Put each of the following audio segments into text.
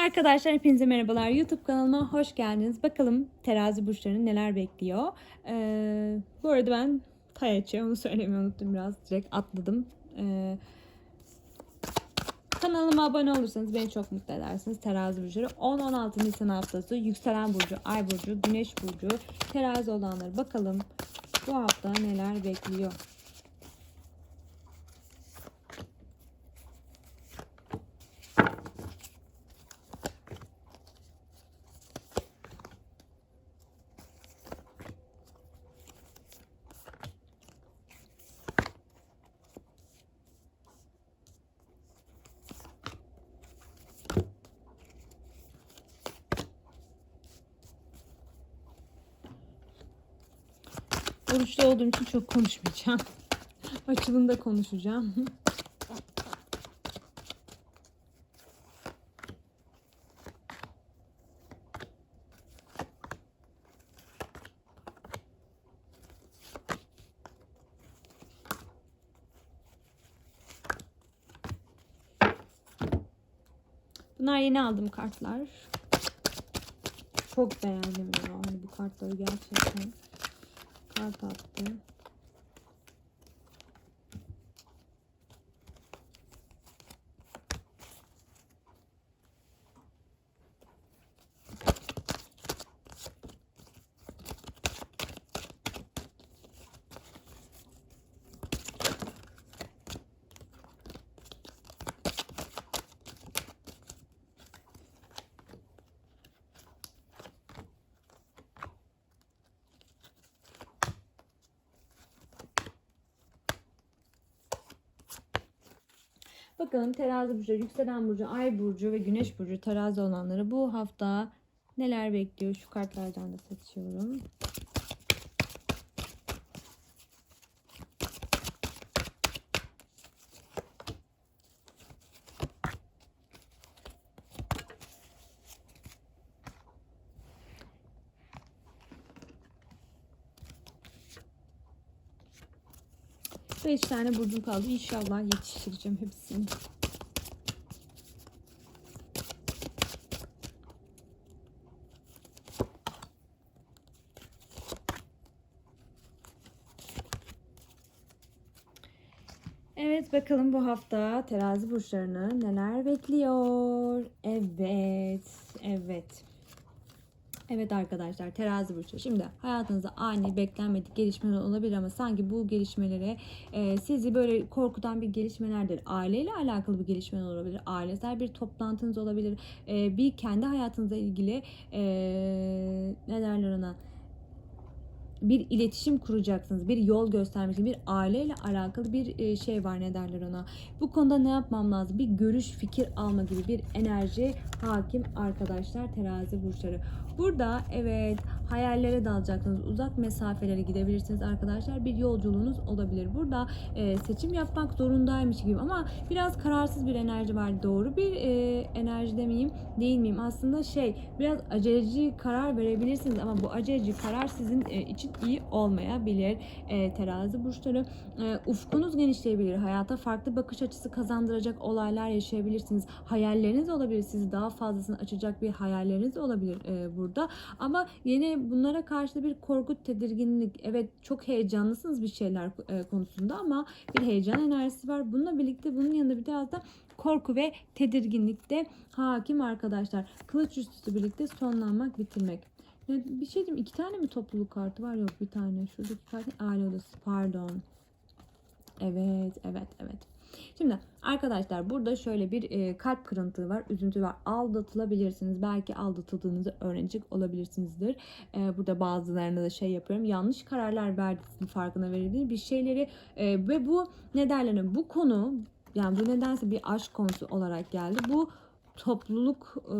Arkadaşlar hepinize merhabalar. YouTube kanalıma hoş geldiniz. Bakalım terazi burçlarını neler bekliyor. Ee, bu arada ben Tayaç'ı onu söylemeyi unuttum biraz. Direkt atladım. Ee, kanalıma abone olursanız beni çok mutlu edersiniz. Terazi burçları 10-16 Nisan haftası yükselen burcu, ay burcu, güneş burcu, terazi olanları bakalım bu hafta neler bekliyor. Oruçlu olduğum için çok konuşmayacağım. Açılımda konuşacağım. Bunlar yeni aldığım kartlar. Çok beğendim ya. Hani bu kartları gerçekten kart attı. Bakalım terazi burcu, yükselen burcu, ay burcu ve güneş burcu terazi olanları bu hafta neler bekliyor? Şu kartlardan da seçiyorum. Beş tane burcum kaldı. İnşallah yetiştireceğim hepsini. Evet bakalım bu hafta terazi burçlarını neler bekliyor? Evet, evet. Evet arkadaşlar terazi burcu. Şimdi hayatınızda ani beklenmedik gelişmeler olabilir ama sanki bu gelişmelere e, sizi böyle korkutan bir gelişmelerdir. Aileyle alakalı bir gelişmeler olabilir. Ailesel bir toplantınız olabilir. E, bir kendi hayatınızla ilgili e, ne derler ona? Bir iletişim kuracaksınız. Bir yol göstermek bir aileyle alakalı bir e, şey var ne derler ona. Bu konuda ne yapmam lazım? Bir görüş, fikir alma gibi bir enerji hakim arkadaşlar terazi burçları. Burada evet hayallere dalacaksınız. Uzak mesafelere gidebilirsiniz arkadaşlar. Bir yolculuğunuz olabilir. Burada e, seçim yapmak zorundaymış gibi ama biraz kararsız bir enerji var. Doğru bir e, enerji demeyeyim değil miyim? Aslında şey biraz aceleci karar verebilirsiniz ama bu aceleci karar sizin e, için iyi olmayabilir. E, terazi burçları e, ufkunuz genişleyebilir. Hayata farklı bakış açısı kazandıracak olaylar yaşayabilirsiniz. Hayalleriniz olabilir. Sizi daha fazlasını açacak bir hayalleriniz olabilir e, burada. Ama yine bunlara karşı bir korku, tedirginlik. Evet çok heyecanlısınız bir şeyler e, konusunda ama bir heyecan enerjisi var. Bununla birlikte bunun yanında biraz da korku ve tedirginlik de hakim arkadaşlar. Kılıç üstüsü birlikte sonlanmak, bitirmek. Ya bir şey diyeyim iki tane mi topluluk kartı var? Yok bir tane. Şuradaki kart aile odası. Pardon. Evet, evet, evet. Şimdi arkadaşlar burada şöyle bir e, kalp kırıntığı var, üzüntü var. Aldatılabilirsiniz. Belki aldatıldığınızı öğrenecek olabilirsinizdir. E, burada bazılarına da şey yapıyorum. Yanlış kararlar verdiğinizin farkına verildiği bir şeyleri e, ve bu ne derler? Bu konu yani bu nedense bir aşk konusu olarak geldi. Bu topluluk e,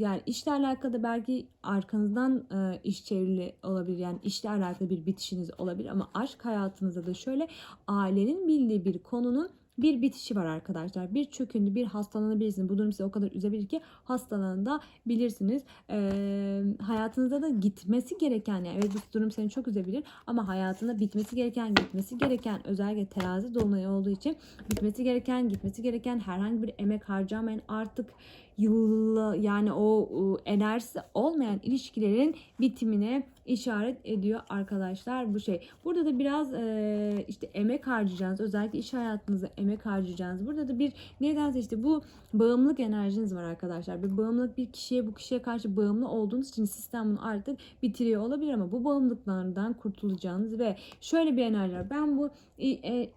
yani işle alakalı belki arkanızdan e, iş çevrili olabilir. Yani işle alakalı bir bitişiniz olabilir ama aşk hayatınızda da şöyle ailenin bildiği bir konunun bir bitişi var arkadaşlar. Bir çöküntü, bir hastalanabilirsiniz. Bu durum sizi o kadar üzebilir ki hastalanabilirsiniz. Ee, hayatınızda da gitmesi gereken yani evet bu durum seni çok üzebilir ama hayatında bitmesi gereken, gitmesi gereken özellikle terazi dolunayı olduğu için bitmesi gereken, gitmesi gereken herhangi bir emek harcamayın. Artık yılla yani o enerjisi olmayan ilişkilerin bitimine işaret ediyor arkadaşlar bu şey. Burada da biraz e, işte emek harcayacağınız özellikle iş hayatınızda emek harcayacağınız. Burada da bir nedense işte bu bağımlılık enerjiniz var arkadaşlar. Bir bağımlılık bir kişiye bu kişiye karşı bağımlı olduğunuz için sistem bunu artık bitiriyor olabilir ama bu bağımlılıklardan kurtulacağınız ve şöyle bir enerji var. Ben bu e, e,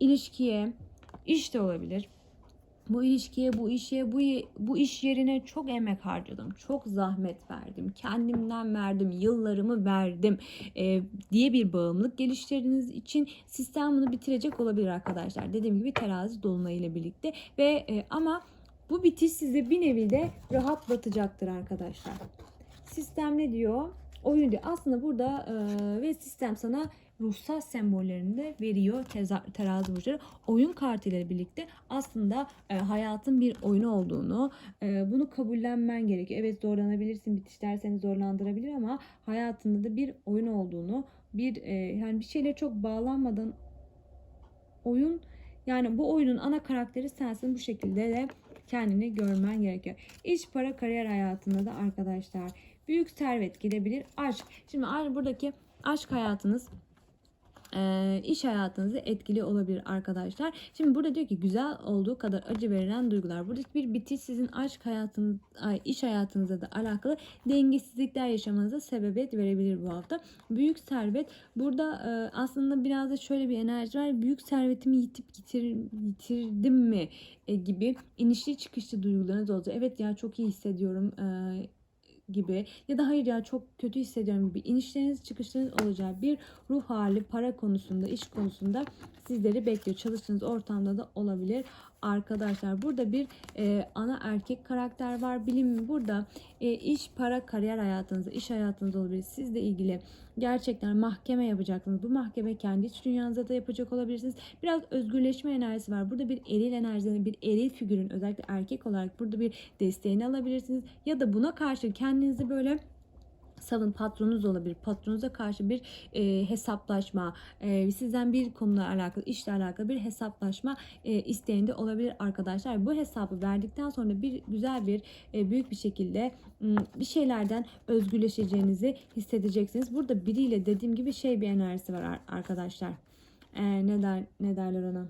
ilişkiye iş de olabilir bu ilişkiye, bu işe, bu bu iş yerine çok emek harcadım. Çok zahmet verdim. Kendimden verdim, yıllarımı verdim e, diye bir bağımlılık geliştirdiğiniz için sistem bunu bitirecek olabilir arkadaşlar. Dediğim gibi terazi dolunay ile birlikte ve e, ama bu bitiş size bir nevi de rahatlatacaktır arkadaşlar. Sistem ne diyor? Oyun diyor. Aslında burada e, ve sistem sana ruhsal sembollerini de veriyor terazi burçları. Oyun kartı ile birlikte aslında e, hayatın bir oyunu olduğunu, e, bunu kabullenmen gerekiyor. Evet zorlanabilirsin, bitişler seni zorlandırabilir ama hayatında da bir oyun olduğunu, bir e, yani bir şeylere çok bağlanmadan oyun yani bu oyunun ana karakteri sensin bu şekilde de kendini görmen gerekiyor. İş, para, kariyer hayatında da arkadaşlar büyük servet gidebilir. Aşk. Şimdi buradaki aşk hayatınız e, iş hayatınızı etkili olabilir arkadaşlar. Şimdi burada diyor ki güzel olduğu kadar acı verilen duygular. Burada bir bitiş sizin aşk hayatınız, iş hayatınıza da alakalı dengesizlikler yaşamanıza sebebiyet verebilir bu hafta. Büyük servet burada aslında biraz da şöyle bir enerji var. Büyük servetimi yitip yitir, yitirdim mi e, gibi inişli çıkışlı duygularınız olacak. Evet ya çok iyi hissediyorum. Gibi ya da hayır ya çok kötü hissediyorum gibi inişleriniz çıkışlarınız olacağı bir ruh hali para konusunda iş konusunda sizleri bekliyor. Çalıştığınız ortamda da olabilir arkadaşlar. Burada bir e, ana erkek karakter var. Bilim burada e, iş, para, kariyer hayatınızda, iş hayatınızda olabilir. Sizle ilgili gerçekten mahkeme yapacaksınız. Bu mahkeme kendi iç dünyanızda da yapacak olabilirsiniz. Biraz özgürleşme enerjisi var. Burada bir eril enerjinin, bir eril figürün özellikle erkek olarak burada bir desteğini alabilirsiniz. Ya da buna karşı kendinizi böyle savun patronunuz olabilir. Patronunuza karşı bir e, hesaplaşma, e, sizden bir konuyla alakalı, işle alakalı bir hesaplaşma e, isteğinde olabilir arkadaşlar. Bu hesabı verdikten sonra bir güzel bir e, büyük bir şekilde bir şeylerden özgürleşeceğinizi hissedeceksiniz. Burada biriyle dediğim gibi şey bir enerjisi var arkadaşlar. E, ne der ne derler ona?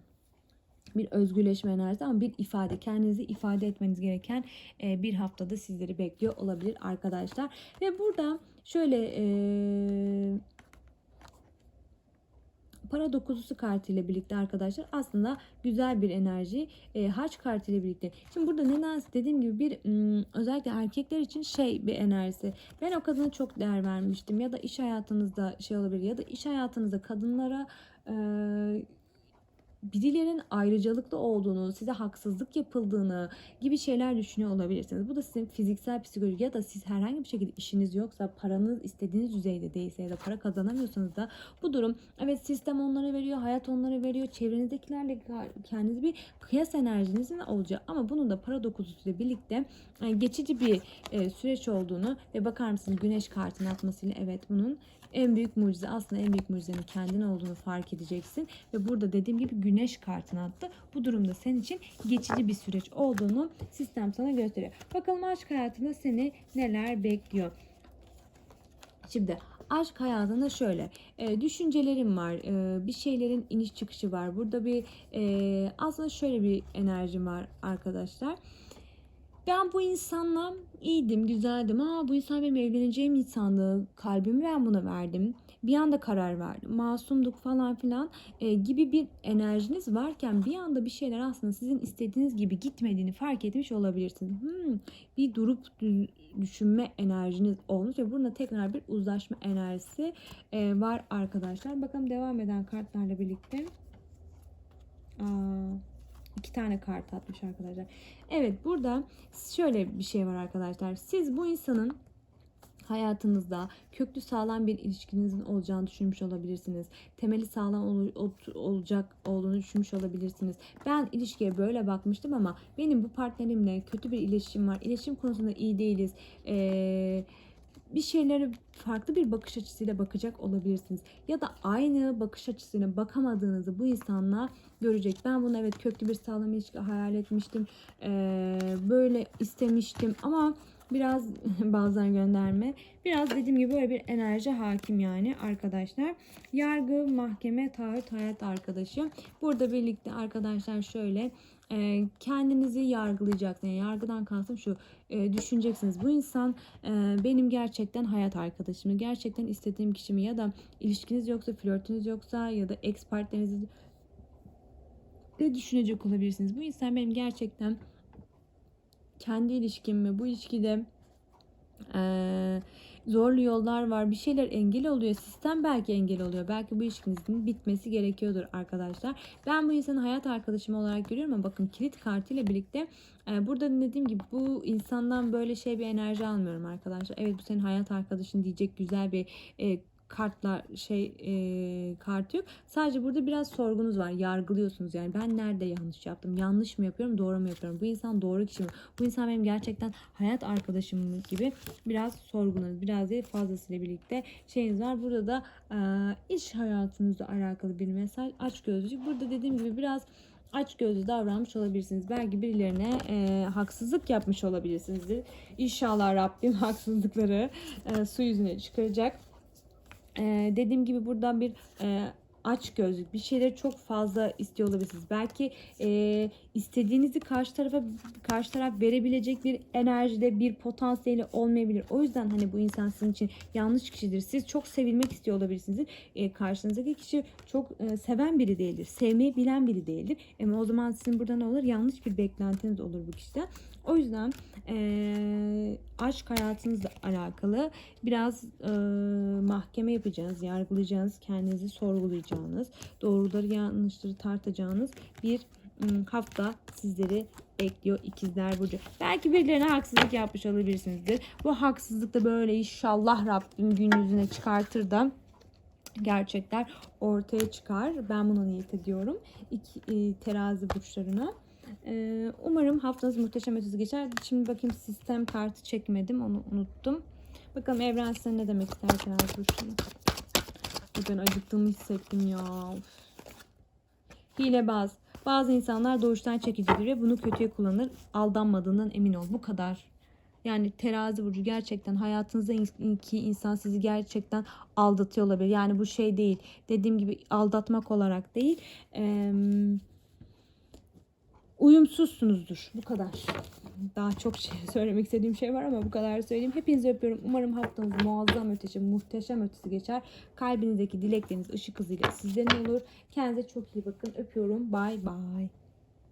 Bir özgürleşme enerjisi ama bir ifade kendinizi ifade etmeniz gereken e, bir haftada sizleri bekliyor olabilir arkadaşlar. Ve burada şöyle e, para dokuzusu kartı birlikte arkadaşlar aslında güzel bir enerji e, haç kartı birlikte. Şimdi burada neden dediğim gibi bir özellikle erkekler için şey bir enerjisi. Ben o kadına çok değer vermiştim ya da iş hayatınızda şey olabilir ya da iş hayatınızda kadınlara e, birilerinin ayrıcalıklı olduğunu, size haksızlık yapıldığını gibi şeyler düşünüyor olabilirsiniz. Bu da sizin fiziksel, psikolojik ya da siz herhangi bir şekilde işiniz yoksa, paranız istediğiniz düzeyde değilse ya da para kazanamıyorsanız da bu durum evet sistem onlara veriyor, hayat onlara veriyor, çevrenizdekilerle kendinizi bir kıyas enerjinizin olacağı ama bunun da para dokuzusuyla birlikte yani geçici bir e, süreç olduğunu ve bakar mısınız güneş kartını atmasıyla evet bunun en büyük mucize aslında en büyük mucizenin kendin olduğunu fark edeceksin. Ve burada dediğim gibi güneş kartını attı. Bu durumda senin için geçici bir süreç olduğunu sistem sana gösteriyor. Bakalım aşk hayatında seni neler bekliyor. Şimdi aşk hayatında şöyle e, düşüncelerim var e, bir şeylerin iniş çıkışı var burada bir e, aslında şöyle bir enerjim var arkadaşlar ben bu insanla iyiydim, güzeldim. Aa bu insan benim evleneceğim insandı. Kalbimi ben buna verdim. Bir anda karar verdim. Masumduk falan filan e, gibi bir enerjiniz varken bir anda bir şeyler aslında sizin istediğiniz gibi gitmediğini fark etmiş olabilirsiniz. Hmm, bir durup düşünme enerjiniz olmuş ve burada tekrar bir uzlaşma enerjisi e, var arkadaşlar. Bakalım devam eden kartlarla birlikte. Aa, iki tane kart atmış arkadaşlar. Evet burada şöyle bir şey var arkadaşlar. Siz bu insanın hayatınızda köklü sağlam bir ilişkinizin olacağını düşünmüş olabilirsiniz. Temeli sağlam ol, ol, olacak olduğunu düşünmüş olabilirsiniz. Ben ilişkiye böyle bakmıştım ama benim bu partnerimle kötü bir iletişim var. İletişim konusunda iyi değiliz. Eee bir şeylere farklı bir bakış açısıyla bakacak olabilirsiniz. Ya da aynı bakış açısıyla bakamadığınızı bu insanla görecek. Ben bunu evet köklü bir sağlam ilişki hayal etmiştim. Ee, böyle istemiştim ama biraz bazen gönderme. Biraz dediğim gibi böyle bir enerji hakim yani arkadaşlar. Yargı, mahkeme, taahhüt, hayat arkadaşı. Burada birlikte arkadaşlar şöyle e, kendinizi yargılayacaksınız. Yani yargıdan kastım şu e, düşüneceksiniz. Bu insan e, benim gerçekten hayat arkadaşım. Gerçekten istediğim kişi mi ya da ilişkiniz yoksa, flörtünüz yoksa ya da ex partneriniz de düşünecek olabilirsiniz. Bu insan benim gerçekten kendi ilişkim mi? Bu ilişkide eee, zorlu yollar var. Bir şeyler engel oluyor. Sistem belki engel oluyor. Belki bu ilişkinizin bitmesi gerekiyordur arkadaşlar. Ben bu insanı hayat arkadaşım olarak görüyorum ama bakın kilit kartıyla birlikte e, burada dediğim gibi bu insandan böyle şey bir enerji almıyorum arkadaşlar. Evet bu senin hayat arkadaşın diyecek güzel bir e, kartlar şey e, kart yok. Sadece burada biraz sorgunuz var. Yargılıyorsunuz yani ben nerede yanlış yaptım? Yanlış mı yapıyorum? Doğru mu yapıyorum? Bu insan doğru kişi mi? Bu insan benim gerçekten hayat arkadaşım gibi biraz sorgularınız. Biraz değil fazlasıyla birlikte şeyiniz var. Burada da e, iş hayatınızla alakalı bir mesaj. Aç gözlük. Burada dediğim gibi biraz aç gözlü davranmış olabilirsiniz. Belki birilerine e, haksızlık yapmış olabilirsinizdir. İnşallah Rabbim haksızlıkları e, su yüzüne çıkaracak. Dediğim gibi buradan bir aç gözlük bir şeyleri çok fazla istiyor olabilirsiniz. Belki e, istediğinizi karşı tarafa karşı taraf verebilecek bir enerjide bir potansiyeli olmayabilir. O yüzden hani bu insan sizin için yanlış kişidir. Siz çok sevilmek istiyor olabilirsiniz. E, karşınızdaki kişi çok e, seven biri değildir. Sevmeyi bilen biri değildir. Ama o zaman sizin burada ne olur? Yanlış bir beklentiniz olur bu kişiden. O yüzden eee aşk hayatınızla alakalı biraz eee, mahkeme yapacağınız, yargılayacağınız, kendinizi sorgulayacağınız, doğruları yanlışları tartacağınız bir hafta sizleri bekliyor ikizler burcu. Belki birilerine haksızlık yapmış olabilirsinizdir. Bu haksızlık da böyle inşallah Rabbim gün yüzüne çıkartır da gerçekler ortaya çıkar. Ben buna niyet ediyorum. İki, e, terazi burçlarına. Ee, umarım haftanız muhteşem ötesi geçer. Şimdi bakayım sistem kartı çekmedim. Onu unuttum. Bakalım evren ne demek ister terazi burçlarına. Ben acıktığımı hissettim ya. Hilebaz. Bazı insanlar doğuştan çekicidir ve bunu kötüye kullanır. Aldanmadığından emin ol. Bu kadar. Yani terazi burcu gerçekten hayatınızda iki insan sizi gerçekten aldatıyor olabilir. Yani bu şey değil. Dediğim gibi aldatmak olarak değil. Eee uyumsuzsunuzdur. Bu kadar. Daha çok şey söylemek istediğim şey var ama bu kadar söyleyeyim. Hepinizi öpüyorum. Umarım haftanız muazzam ötesi, muhteşem ötesi geçer. Kalbinizdeki dilekleriniz ışık hızıyla sizden olur. Kendinize çok iyi bakın. Öpüyorum. Bye bye.